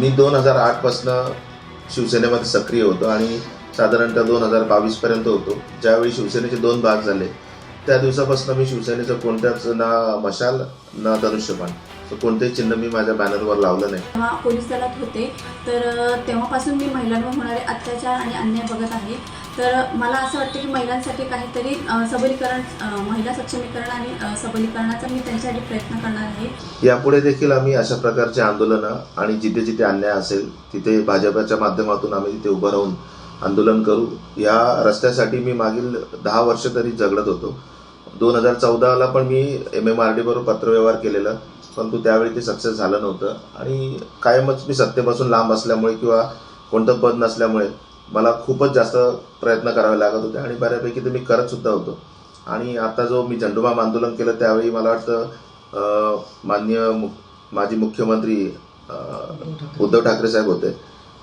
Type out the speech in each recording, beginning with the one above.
मी दोन हजार आठपासनं शिवसेनेमध्ये सक्रिय होतो आणि साधारणतः दोन हजार बावीसपर्यंत होतो. ज्यावेळी शिवसेनेचे दोन भाग झाले त्या दिवसापासून मी शिवसेनेचं कोणत्याच ना मशाल ना धनुष्यबाण असं कोणतेही चिन्ह मी माझ्या बॅनरवर लावलं नाही. जेव्हा पोलीस दलात होते तर तेव्हापासून मी महिलांवर होणारे अत्याचार आणि अन्याय बघत आहे. तर मला असं वाटतं की महिलांसाठी काहीतरी सबलीकरण महिला सक्षमीकरण आणि सबलीकरणाचा मी त्यांच्यासाठी प्रयत्न करणार आहे. यापुढे देखील आम्ही अशा प्रकारचे आंदोलनं आणि जिथे जिथे अन्याय असेल तिथे भाजपाच्या माध्यमातून आम्ही तिथे उभं राहून आंदोलन करू. या रस्त्यासाठी मी मागील दहा वर्ष तरी झगडत होतो. दोन हजार चौदाला पण मी एम एम आर डी बरोबर पत्रव्यवहार केलेला परंतु त्यावेळी ते सक्सेस झालं नव्हतं. आणि कायमच मी सत्तेपासून लांब असल्यामुळे किंवा कोणतं पद नसल्यामुळे मला खूपच जास्त प्रयत्न करावे लागत होते आणि बऱ्यापैकी ते मी करत सुद्धा होतो. आणि आता जो मी झंडूबाम आंदोलन केलं त्यावेळी मला वाटतं माननीय मु माजी मुख्यमंत्री उद्धव ठाकरे साहेब होते.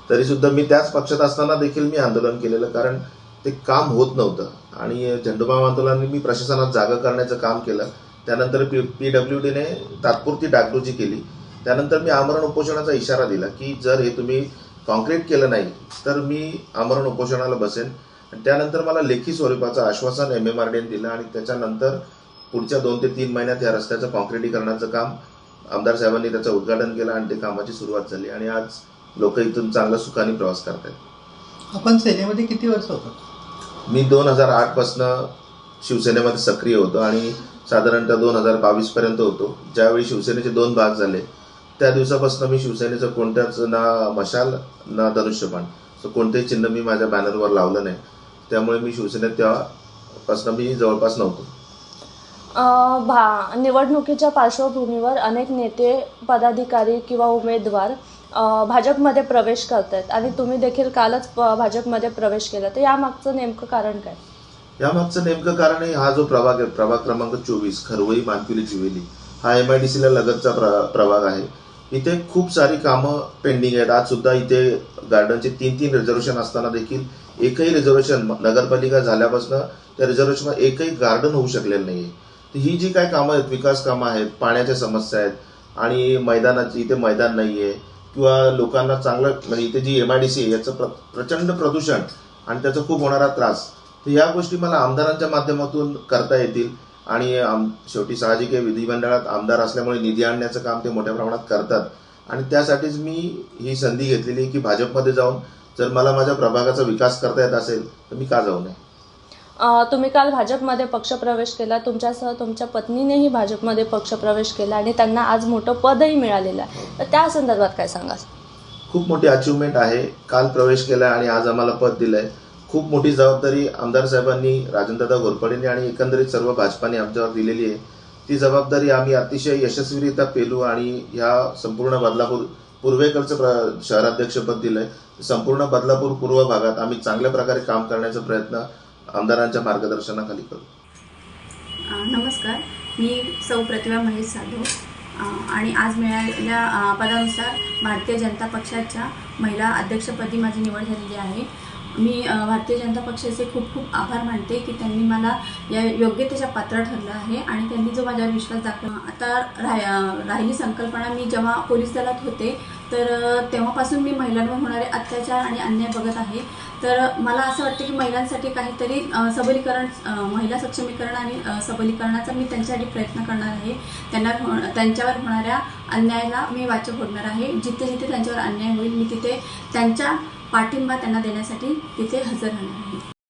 तरी सुद्धा मी त्याच पक्षात असताना देखील मी आंदोलन केलेलं कारण ते काम होत नव्हतं. आणि झेंडूबाम आंदोलनाने मी प्रशासनात जागा करण्याचं काम केलं. त्यानंतर पी पी डब्ल्यू डीने तात्पुरती डागडुजी केली. त्यानंतर मी आमरण उपोषणाचा इशारा दिला की जर हे तुम्ही कॉन्क्रीट केलं नाही तर मी आमरण उपोषणाला बसेन. आणि त्यानंतर मला लेखी स्वरूपाचं आश्वासन एम एम आर डीने दिलं आणि त्याच्यानंतर पुढच्या दोन ते तीन महिन्यात या रस्त्याचं कॉन्क्रिटीकरणाचं काम आमदार साहेबांनी त्याचं उद्घाटन केलं आणि ते कामाची सुरुवात झाली. आणि आज लोक इथून चांगला सुखाने प्रवास करतायत. आपण सेनेमध्ये किती वर्ष होतो? मी दोन हजार आठपासनं शिवसेनेमध्ये सक्रिय होतो आणि साधारणतः दोन हजार बावीसपर्यंत होतो. ज्यावेळी शिवसेनेचे दोन भाग झाले त्या दिवसापासून मी शिवसेनेचं कोणत्याच ना मशाल ना धनुष्यबाण असं कोणतेही चिन्ह मी माझ्या बॅनरवर लावलं नाही. त्यामुळे मी शिवसेनेत तेव्हापासून मी जवळपास नव्हतो. अ, भा निवडणुकीच्या पार्श्वभूमीवर अनेक नेते पदाधिकारी किंवा उमेदवार अ, भाजपमध्ये प्रवेश करत आहेत आणि तुम्ही देखील कालच प- भाजपमध्ये प्रवेश केला. तर यामागचं नेमकं कारण काय? यामागचं नेमकं कारण आहे हा जो प्रभाग आहे प्रभाग क्रमांक चोवीस खरवई मानकुली चिवेली हा एम आय डी सीला लगतचा प्र प्रभाग आहे. इथे खूप सारी कामं पेंडिंग आहेत. आज सुद्धा इथे गार्डनचे तीन तीन रिझर्वेशन असताना देखील एकही रिझर्वेशन नगरपालिका झाल्यापासून त्या रिझर्वेशन एकही गार्डन होऊ शकलेलं नाही तर ही जी काय कामं आहेत विकास कामं आहेत पाण्याच्या समस्या आहेत आणि मैदानाची इथे मैदान नाही आहे किंवा लोकांना चांगलं म्हणजे इथे G M I D C आहे याचं प्र प्रचंड प्रदूषण आणि त्याचा खूप होणारा त्रास. तर या गोष्टी मला आमदारांच्या माध्यमातून करता येतील. आणि शेवटी साहजिक आहे विधिमंडळात आमदार असल्यामुळे निधी आणण्याचं काम ते मोठ्या प्रमाणात करतात. आणि त्यासाठीच मी ही संधी घेतलेली आहे की भाजपमध्ये जाऊन जर मला माझ्या प्रभागाचा विकास करता येत असेल तर मी का जाऊ नये? तुम्ही काल भाजपमध्ये पक्षप्रवेश केला. तुमच्यासह तुमच्या पत्नीनेही भाजपमध्ये पक्षप्रवेश केला आणि त्यांना आज मोठं पदही मिळालेलं आहे. तर त्या संदर्भात काय सांगाल? खूप मोठी अचिव्हमेंट आहे. काल प्रवेश केला आणि आज आम्हाला पद दिलंय. खूप मोठी जबाबदारी आमदार साहेबांनी राजनदादा घोरपडेंनी आणि एकंदरीत सर्व भाजपाने आमच्यावर दिलेली आहे. ती जबाबदारी आम्ही अतिशय यशस्वीरित्या पेलू आणि ह्या संपूर्ण बदलापूर पूर्वेकडचं प्र शहराध्यक्षपद दिलंय. संपूर्ण बदलापूर पूर्व भागात आम्ही चांगल्या प्रकारे काम करण्याचा प्रयत्न आमदारांच्या मार्गदर्शनाखाली करू. नमस्कार. मी सौ प्रतिभा महेश जाधव आणि आज मिळालेल्या पदानुसार भारतीय जनता पक्षाच्या महिला अध्यक्षपदी माझी निवड झालेली आहे. मी भारतीय जनता पक्षाचे खूप खूप आभार मानते की त्यांनी मला या योग्यतेच्या पात्र ठरलं आहे आणि त्यांनी जो माझ्यावर विश्वास दाखवला आता राह राहिली संकल्पना मी जेव्हा पोलीस दलात होते तर तेव्हापासून मी महिलांवर होणारे अत्याचार आणि अन्याय बघत आहे. तर मला असं वाटतं की महिलांसाठी काहीतरी सबलीकरण महिला सक्षमीकरण आणि सबलीकरणाचा मी त्यांच्यासाठी प्रयत्न करणार आहे. त्यांना हो- त्यांच्यावर होणाऱ्या अन्यायाला मी वाचक होणार आहे. जिथे जिथे त्यांच्यावर अन्याय होईल मी तिथे त्यांच्या पाठिंबा त्यांना देण्यासाठी तिथे हजर राहणार आहे.